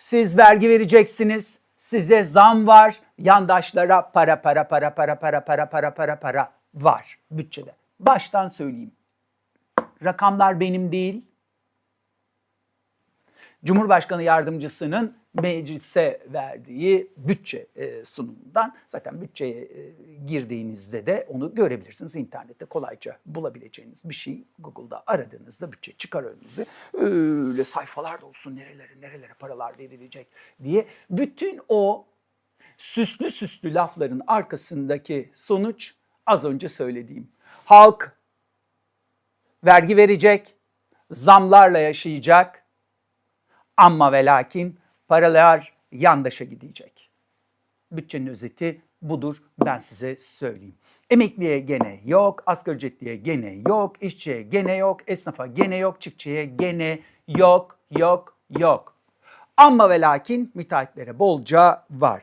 Siz vergi vereceksiniz. Size zam var. Yandaşlara para para para para para para para para para var bütçede. Baştan söyleyeyim. Rakamlar benim değil. Cumhurbaşkanı yardımcısının meclise verdiği bütçe e, sunumundan zaten bütçeye e, girdiğinizde de onu görebilirsiniz. İnternette kolayca bulabileceğiniz bir şey Google'da aradığınızda bütçe çıkar önünüze. Öyle sayfalar dolusu nerelere nerelere paralar verilecek diye bütün o süslü süslü lafların arkasındaki sonuç az önce söylediğim. Halk vergi verecek, zamlarla yaşayacak ama ve lakin paralar yandaşa gidecek. Bütçenin özeti budur ben size söyleyeyim. Emekliye gene yok, asgari ücretliye gene yok, işçiye gene yok, esnafa gene yok, çiftçiye gene yok, yok, yok. Ama ve lakin müteahhitlere bolca var.